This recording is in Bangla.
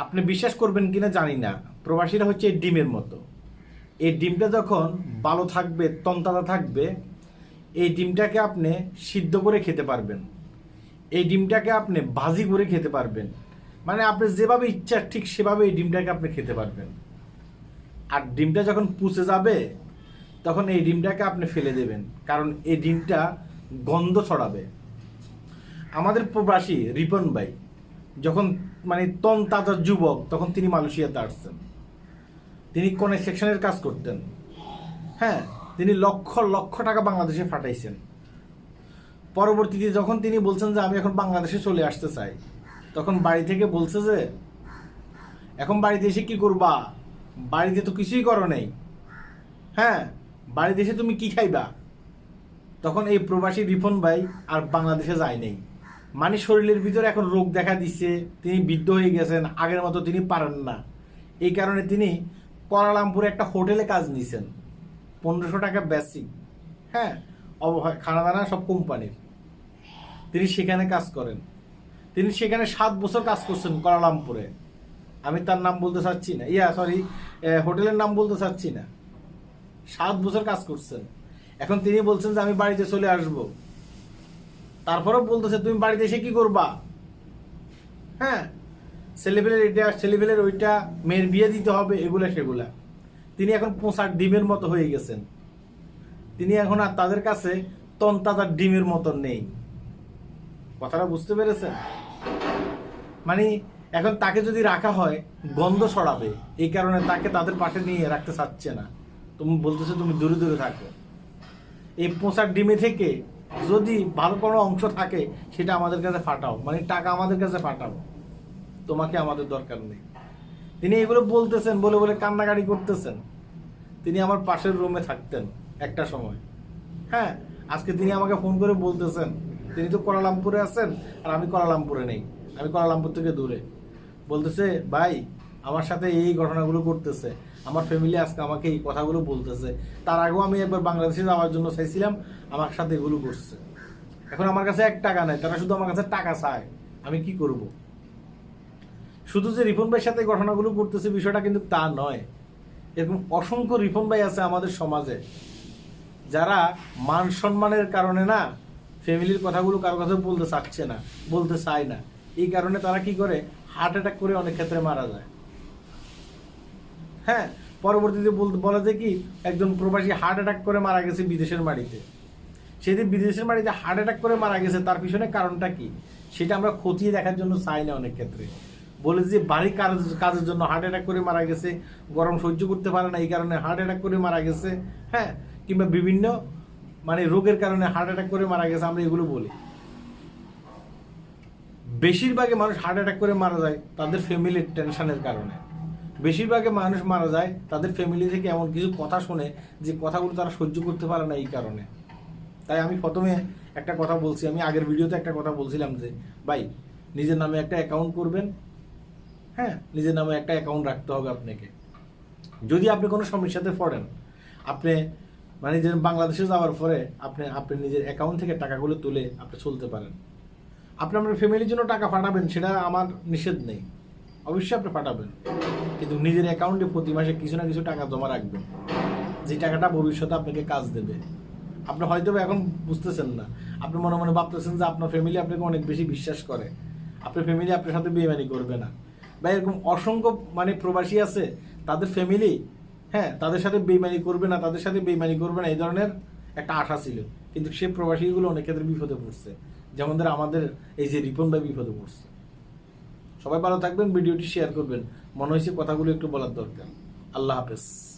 আপনি বিশ্বাস করবেন কিনা জানি না। প্রবাসীরা হচ্ছে এই ডিমের মতো। এই ডিমটা যখন ভালো থাকবে, তন্তাজা থাকবে, এই ডিমটাকে আপনি সিদ্ধ করে খেতে পারবেন। এই ডিমটাকে আপনি ভাজি করে খেতে পারবেন। মানে আপনি যেভাবে ইচ্ছা ঠিক সেভাবে এই ডিমটাকে আপনি খেতে পারবেন। আর ডিমটা যখন পুষে যাবে, তখন এই ডিমটাকে আপনি ফেলে দেবেন। কারণ এই ডিমটা গন্ধ ছড়াবে। আমাদের প্রবাসী রিপন ভাই যখন মানে তন তাজা যুবক, তখন তিনি মালয়েশিয়াতে আসছেন। তিনি কোন সেকশনের কাজ করতেন। হ্যাঁ তিনি লক্ষ লক্ষ টাকা বাংলাদেশে ফাটাইছেন। পরবর্তীতে যখন তিনি বলছেন যে, আমি এখন বাংলাদেশে চলে আসতে চাই, তখন বাড়ি থেকে বলছে যে, এখন বাড়িতে এসে কী করবা? বাড়িতে তো কিছুই করো নেই। হ্যাঁ বাড়িতে এসে তুমি কি খাইবা? তখন এই প্রবাসী রিফন ভাই আর বাংলাদেশে যায় নেই। মানে শরীরের ভিতরে এখন রোগ দেখা দিচ্ছে তিনি বৃদ্ধ হয়ে গেছেন, আগের মতো তিনি পারেন না। এই কারণে তিনি কোয়ালালামপুরে একটা হোটেলে কাজ নিছেন। পনেরোশো টাকা বেসিক হ্যাঁ খানা দানা সব কোম্পানির। তিনি সেখানে কাজ করেন। তিনি সেখানে সাত বছর কাজ করছেন কোয়ালালামপুরে আমি তার নাম বলতে চাচ্ছি না। ইয়া সরি হোটেলের নাম বলতে চাচ্ছি না। সাত বছর কাজ করছেন। এখন তিনি বলছেন যে, আমি বাড়িতে চলে আসব। তারপরেও বলতেছে, তুমি বাড়িতে এসে কি করবা? হ্যাঁ ছেলেপেলের এটা, ছেলেপেলের ওইটা, মেয়ের বিয়ে দিতে হবে, এগুলা, সেগুলা। তিনি এখন পোশাক ডিমের মতো হয়ে গেছেন। তিনি এখন আর তাদের কাছে তন্তাজার ডিমের মতো নেই। কথাটা বুঝতে পেরেছেন? মানে এখন তাকে যদি রাখা হয়, গন্ধ ছড়াবে। এই কারণে তাকে তাদের পাশে নিয়ে রাখতে চাচ্ছে না। তুমি বলতেছো তুমি দূরে দূরে থাকো। এই পোশাক ডিমে থেকে যদি ভালো কোনো অংশ থাকে, সেটা আমাদের কাছে ফাটাও। মানে টাকা আমাদের কাছে ফাটাও। তোমাকে আমাদের দরকার নেই। তিনি এগুলো বলতেছেন বলে বলে কান্নাকাটি করতেছেন। তিনি আমার পাশের রুমে থাকতেন একটা সময়। হ্যাঁ আজকে তিনি আমাকে ফোন করে বলতেছেন, তিনি তো কোয়ালালামপুরে আছেন, আর আমি কোয়ালালামপুরে নেই। আমি কোয়ালালামপুর থেকে দূরে। বলতেছে, ভাই আমার সাথে এই ঘটনাগুলো করতেছে। আমার ফ্যামিলি আজকে আমাকে এই কথাগুলো বলতেছে। তার আগেও আমি একবার বাংলাদেশে যাওয়ার জন্য চাইছিলাম, আমার সাথে এগুলো করছে। এখন আমার কাছে এক টাকা নাই, তারা শুধু আমার কাছে টাকা চায়। আমি কি করব? শুধু যে রিপন ভাইয়ের সাথে ঘটনাগুলো করতেছে বিষয়টা কিন্তু তা নয়। এরকম অসংখ্য রিপন ভাই আছে আমাদের সমাজে, যারা মান সম্মানের কারণে না ফ্যামিলির কথাগুলো কারও কাছে বলতে চাচ্ছে না, বলতে চায় না। এই কারণে তারা কি করে? হার্ট অ্যাটাক করে অনেক ক্ষেত্রে মারা যায়। হ্যাঁ পরবর্তীতে বলতে বলা যায় কি, একজন প্রবাসী হার্ট অ্যাটাক করে মারা গেছে বিদেশের বাড়িতে। সেদিন বিদেশের বাড়িতে হার্ট অ্যাটাক করে মারা গেছে, তার পিছনে কারণটা কি? সেটা আমরা খতিয়ে দেখার জন্য চাই না অনেক ক্ষেত্রে। বলে যে বাড়ি কাজ, কাজের জন্য হার্ট অ্যাটাক করে মারা গেছে, গরম সহ্য করতে পারে না, এই কারণে হার্ট অ্যাটাক করে মারা গেছে হ্যাঁ কিংবা বিভিন্ন মানে রোগের কারণে হার্ট অ্যাটাক করে মারা গেছে, আমরা এগুলো বলি। বেশিরভাগে মানুষ হার্ট অ্যাটাক করে মারা যায় তাদের ফ্যামিলির টেনশনের কারণে। বেশিরভাগে মানুষ মারা যায় তাদের ফ্যামিলি থেকে এমন কিছু কথা শুনে যে কথাগুলো তারা সহ্য করতে পারে না এই কারণে। তাই আমি প্রথমে একটা কথা বলছি, আমি আগের ভিডিওতে একটা কথা বলছিলাম যে, ভাই, নিজের নামে একটা অ্যাকাউন্ট করবেন হ্যাঁ নিজের নামে একটা অ্যাকাউন্ট রাখতে হবে আপনাকে। যদি আপনি কোনো সমস্যাতে পড়েন, আপনি মানে যে বাংলাদেশে যাওয়ার পরে আপনি আপনি নিজের অ্যাকাউন্ট থেকে টাকাগুলো তুলে আপনি চলতে পারেন। আপনি আপনার ফ্যামিলির জন্য টাকা পাঠাবেন, সেটা আমার নিষেধ নেই। অবশ্যই আপনি পাঠাবেন। কিন্তু নিজের অ্যাকাউন্টে প্রতি মাসে কিছু না কিছু টাকা জমা রাখবেন যে টাকাটা ভবিষ্যতে আপনাকে কাজ দেবে। আপনি হয়তো এখন বুঝতেছেন না। আপনি মনে মনে ভাবতেছেন যে আপনার ফ্যামিলি আপনাকে অনেক বেশি বিশ্বাস করে। আপনার ফ্যামিলি আপনার সাথে বেইমানি করবে না। বা এরকম অসংখ্য মানে প্রবাসী আছে, তাদের ফ্যামিলি হ্যাঁ তাদের সাথে বেইমানি করবে না, তাদের সাথে বেইমানি করবে না, এই ধরনের একটা আশা ছিল। কিন্তু সে প্রবাসীগুলো অনেক ক্ষেত্রে বিপদে পড়ছে। যেমন ধর আমাদের এই যে রিপন বিপদে পড়ছে। সবাই ভালো থাকবেন ভিডিওটি শেয়ার করবেন। মনে হয়েছে কথাগুলো একটু বলার দরকার। আল্লাহ হাফেজ।